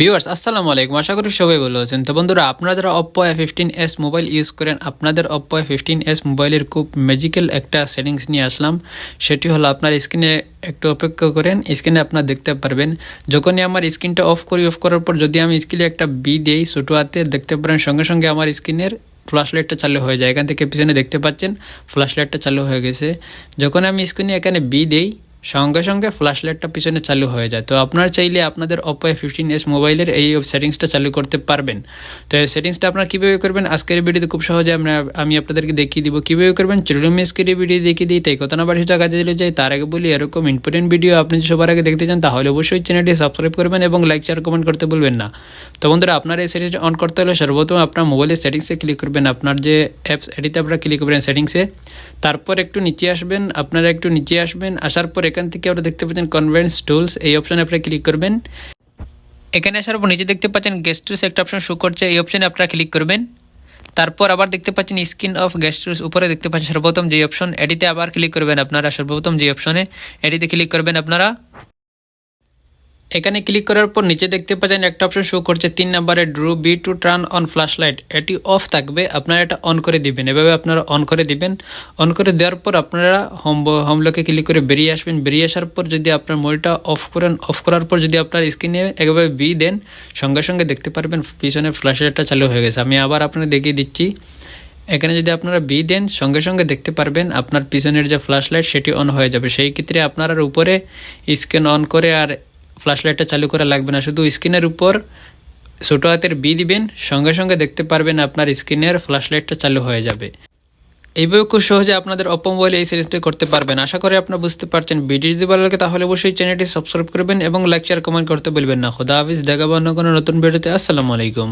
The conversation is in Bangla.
ভিউয়ার্স আসসালামু আলাইকুম। আশা করি সবাই ভালো আছেন। তো বন্ধুরা, আপনারা যারা Oppo A fifteen S mobile use করেন, আপনাদের অপ্পো এ ফিফটিন এস মোবাইলের খুব ম্যাজিক্যাল একটা সেটিংস নিয়ে আসলাম। সেটি হলো আপনার স্ক্রিনে একটু অপেক্ষা করেন। স্ক্রিনে আপনারা দেখতে পারবেন, যখনই আমার স্ক্রিনটা অফ করি অফ করার পর যদি আমি স্ক্রিনে একটা বি দেই, ছোটো হাতে দেখতে পারেন, সঙ্গে সঙ্গে আমার স্ক্রিনের ফ্ল্যাশ লাইটটা চালু হয়ে যায়। এখান থেকে পিছনে দেখতে পাচ্ছেন ফ্ল্যাশ লাইটটা চালু হয়ে গেছে। যখন আমি স্ক্রিনে এখানে বি দেই সঙ্গে সঙ্গে ফ্ল্যাশ লাইটটা পিছনে চালু হয়ে যায়। তো আপনারা চাইলে আপনাদের অপো ফিফটিন এস মোবাইলের এই সেটিংসটা চালু করতে পারবেন। তো এই সেটিংসটা আপনারা কীভাবে করবেন? আজকের ভিডিওতে খুব সহজে আমরা, আমি আপনাদেরকে দেখিয়ে দিব কীভাবে করবেন। চলুন আজকের ভিডিও দেখিয়ে দিই, তাই কত না বাড়ি কাজে দিলে যাই। তার আগে বলি, এরকম ইম্পর্টেন্ট ভিডিও আপনি যদি সবার আগে দেখতে চান, তাহলে অবশ্যই চ্যানেলটি সাবস্ক্রাইব করবেন এবং লাইক শেয়ার কমেন্ট করতে বলবেন না। তো বন্ধুরা, আপনার এই সেটিংসটা অন করতে হলে সর্বপ্রথম আপনার মোবাইলের সেটিংসে ক্লিক করবেন। আপনার যে অ্যাপস এটিতে আপনারা ক্লিক করবেন সেটিংসে তারপর একটু নিচে আসবেন, আপনারা একটু নিচে আসবেন, আসার পর এখান থেকে আপনারা দেখতে পাচ্ছেন কনভেন্স টুলস এই অপশানে আপনারা ক্লিক করবেন। এখানে আসার পর নিচে দেখতে পাচ্ছেন গেস্ট একটা অপশন শো করছে, এই অপশানে আপনারা ক্লিক করবেন। তারপর আবার দেখতে পাচ্ছেন স্ক্রিন অফ গেস্ট উপরে দেখতে পাচ্ছেন সর্বপ্রথম যে অপশন এটিতে আবার ক্লিক করবেন আপনারা সর্বপ্রথম যে অপশনে এটিতে ক্লিক করবেন আপনারা। এখানে ক্লিক করার পর নিচে দেখতে পাচ্ছেন একটা অপশন শো করছে তিন নাম্বারে ড্রু B to turn on flash light এটি অফ থাকবে, আপনারা এটা অন করে দিবেন। এভাবে আপনারা অন করে দিবেন। অন করে দেওয়ার পর আপনারা হোম হোম লকে ক্লিক করে বেরিয়ে আসবেন। বেরিয়ে আসার পর যদি আপনার মোবাইলটা অফ করেন অফ করার পর যদি আপনার স্ক্রিনে একভাবে বি দেন, সঙ্গে সঙ্গে দেখতে পারবেন পিছনে ফ্ল্যাশ লাইটটা চালু হয়ে গেছে। আমি আবার আপনাকে দেখিয়ে দিচ্ছি। এখানে যদি আপনারা বি দেন, সঙ্গে সঙ্গে দেখতে পারবেন আপনার পিছনের যে ফ্ল্যাশ লাইট সেটি অন হয়ে যাবে। সেই ক্ষেত্রে আপনার উপরে স্ক্রিন অন করে আর ফ্ল্যাশ লাইটটা চালু করা লাগবে না। শুধু স্ক্রিনের উপর ছোটো হাতের বি দিবেন, সঙ্গে সঙ্গে দেখতে পারবেন আপনার স্ক্রিনের ফ্ল্যাশ লাইটটা চালু হয়ে যাবে। এইভাবে খুব সহজে আপনাদের অপো মোবাইলে এই সিরিজটি করতে পারবেন। আশা করি আপনার বুঝতে পারছেন। ভিডিও যদি ভালো লাগে, তাহলে অবশ্যই চ্যানেলটি সাবস্ক্রাইব করবেন এবং লাইক শেয়ার কমেন্ট করতে বলবেন না। খোদা হাফিজ। দেখাবো অন্য কোনো নতুন ভিডিওতে। আসসালামু আলাইকুম।